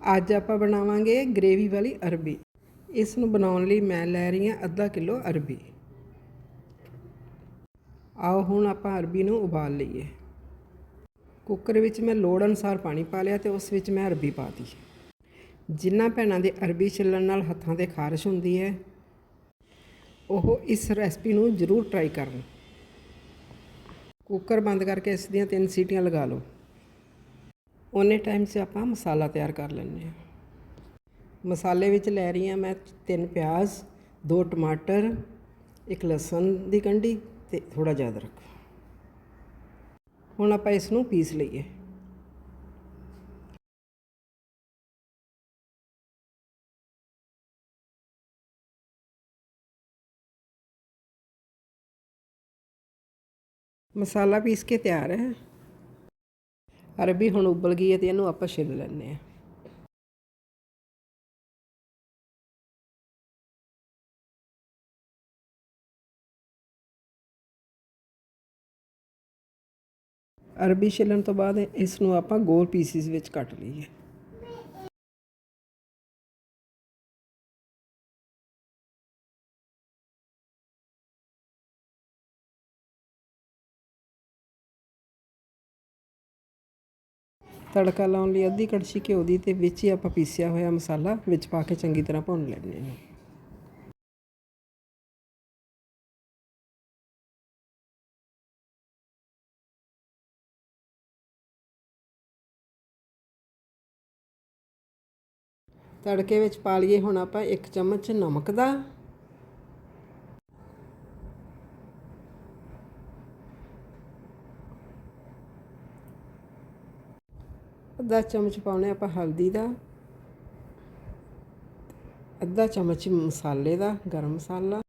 ਅੱਜ ਆਪਾਂ ਬਣਾਵਾਂਗੇ ਗ੍ਰੇਵੀ ਵਾਲੀ ਅਰਬੀ। ਇਸ ਨੂੰ ਬਣਾਉਣ ਲਈ ਮੈਂ ਲੈ ਰਹੀ ਹਾਂ ਅੱਧਾ ਕਿਲੋ ਅਰਬੀ। ਆਓ ਹੁਣ ਆਪਾਂ ਅਰਬੀ ਨੂੰ ਉਬਾਲ ਲਈਏ। ਕੁੱਕਰ ਵਿੱਚ ਮੈਂ ਲੋੜ ਅਨੁਸਾਰ ਪਾਣੀ ਪਾ ਲਿਆ ਤੇ ਉਸ ਵਿੱਚ ਮੈਂ ਅਰਬੀ ਪਾ ਦਿੱਤੀ। ਜਿਨ੍ਹਾਂ ਭੈਣਾਂ ਦੇ ਅਰਬੀ ਛਿੱਲਣ ਨਾਲ ਹੱਥਾਂ ਤੇ ਖਾਰਸ਼ ਹੁੰਦੀ ਹੈ, ਉਹ ਇਸ ਰੈਸਪੀ ਨੂੰ ਜ਼ਰੂਰ ਟਰਾਈ ਕਰਨ। ਕੁੱਕਰ ਬੰਦ ਕਰਕੇ ਇਸ ਦੀਆਂ ਤਿੰਨ ਸੀਟੀਆਂ ਲਗਾ ਲਓ। ਉਹਨੇ ਟਾਈਮ 'ਚ ਆਪਾਂ ਮਸਾਲਾ ਤਿਆਰ ਕਰ ਲੈਂਦੇ ਹਾਂ। ਮਸਾਲੇ ਵਿੱਚ ਲੈ ਰਹੀ ਹਾਂ ਮੈਂ ਤਿੰਨ ਪਿਆਜ਼, ਦੋ ਟਮਾਟਰ, ਇੱਕ ਲਸਣ ਦੀ ਕੰਢੀ ਤੇ ਥੋੜਾ ਜਿਹਾ ਅਦਰਕ। ਹੁਣ ਆਪਾਂ ਇਸ ਨੂੰ ਪੀਸ ਲਈਏ। ਮਸਾਲਾ ਪੀਸ ਕੇ ਤਿਆਰ ਹੈ। ਅਰਬੀ ਹੁਣ ਉਬਲ ਗਈ ਹੈ ਤੇ ਇਹਨੂੰ ਆਪਾਂ ਛਿੱਲ ਲੈਂਦੇ ਹਾਂ। ਅਰਬੀ ਛਿੱਲਣ ਤੋਂ ਬਾਅਦ ਇਸ ਨੂੰ ਆਪਾਂ ਗੋਲ ਪੀਸਿਸ ਵਿੱਚ ਕੱਟ ਲਈਏ। ਤੜਕਾ ਲਾਉਣ ਲਈ ਅੱਧੀ ਕੜਛੀ ਘਿਓ ਦੀ ਤੇ ਵਿੱਚ ਹੀ ਆਪਾਂ ਪੀਸਿਆ ਹੋਇਆ ਮਸਾਲਾ ਵਿੱਚ ਪਾ ਕੇ ਚੰਗੀ ਤਰ੍ਹਾਂ ਭੁੰਨ ਲੈਣੇ ਨੇ ਤੜਕੇ ਵਿੱਚ ਪਾ ਲਈਏ ਹੁਣ ਆਪਾਂ ਇੱਕ ਚਮਚ ਨਮਕ ਦਾ। ਅੱਧਾ ਚਮਚ ਪਾਉਣੇ ਆਪਾਂ ਹਲਦੀ ਦਾ, ਅੱਧਾ ਚਮਚ ਮਸਾਲੇ ਦਾ, ਗਰਮ ਮਸਾਲਾ,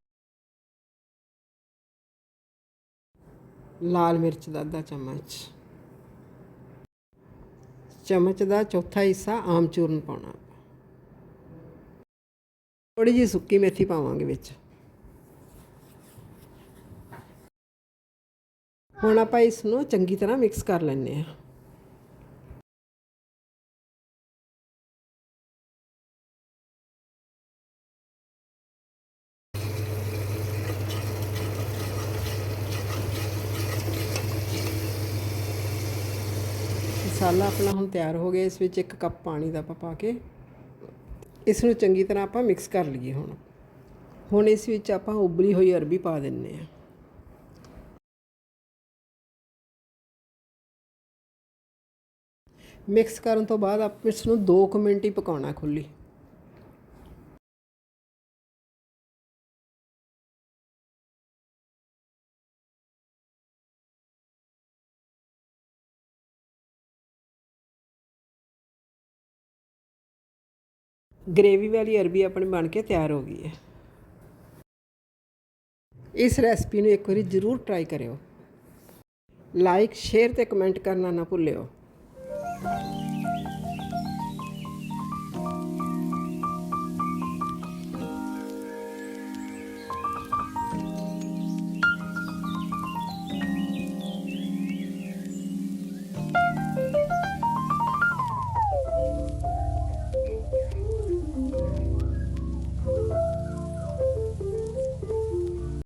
ਲਾਲ ਮਿਰਚ ਦਾ ਅੱਧਾ ਚਮਚ। ਚਮਚ ਦਾ ਚੌਥਾ ਹਿੱਸਾ ਆਮਚੂਰਨ ਪਾਉਣਾ ਥੋੜੀ ਜਿਹੀ ਸੁੱਕੀ ਮੇਥੀ ਪਾਵਾਂਗੇ ਵਿੱਚ। ਹੁਣ ਆਪਾਂ ਇਸ ਨੂੰ ਚੰਗੀ ਤਰ੍ਹਾਂ ਮਿਕਸ ਕਰ ਲੈਂਦੇ ਹਾਂ। ਮਸਾਲਾ ਆਪਣਾ ਹੁਣ ਤਿਆਰ ਹੋ ਗਿਆ, ਇਸ ਵਿੱਚ ਇੱਕ ਕੱਪ ਪਾਣੀ ਦਾ ਆਪਾਂ ਪਾ ਕੇ ਇਸ ਨੂੰ ਚੰਗੀ ਤਰ੍ਹਾਂ ਆਪਾਂ ਮਿਕਸ ਕਰ ਲਈਏ ਹੁਣ। ਹੁਣ ਇਸ ਵਿੱਚ ਆਪਾਂ ਉਬਲੀ ਹੋਈ ਅਰਬੀ ਪਾ ਦਿੰਨੇ ਆ ਮਿਕਸ ਕਰਨ ਤੋਂ ਬਾਅਦ ਆਪਾਂ ਇਸ ਨੂੰ 2 ਮਿੰਟ ਹੀ ਪਕਾਉਣਾ ਖੁੱਲੀ। ਗ੍ਰੇਵੀ ਵਾਲੀ ਅਰਬੀ ਆਪਣੀ ਬਣ ਕੇ ਤਿਆਰ ਹੋ ਗਈ ਹੈ। ਇਸ ਰੈਸਪੀ ਨੂੰ ਇੱਕ ਵਾਰੀ ਜ਼ਰੂਰ ਟਰਾਈ ਕਰਿਓ। ਲਾਈਕ ਸ਼ੇਅਰ ਤੇ ਕਮੈਂਟ ਕਰਨਾ ਨਾ ਭੁੱਲਿਓ।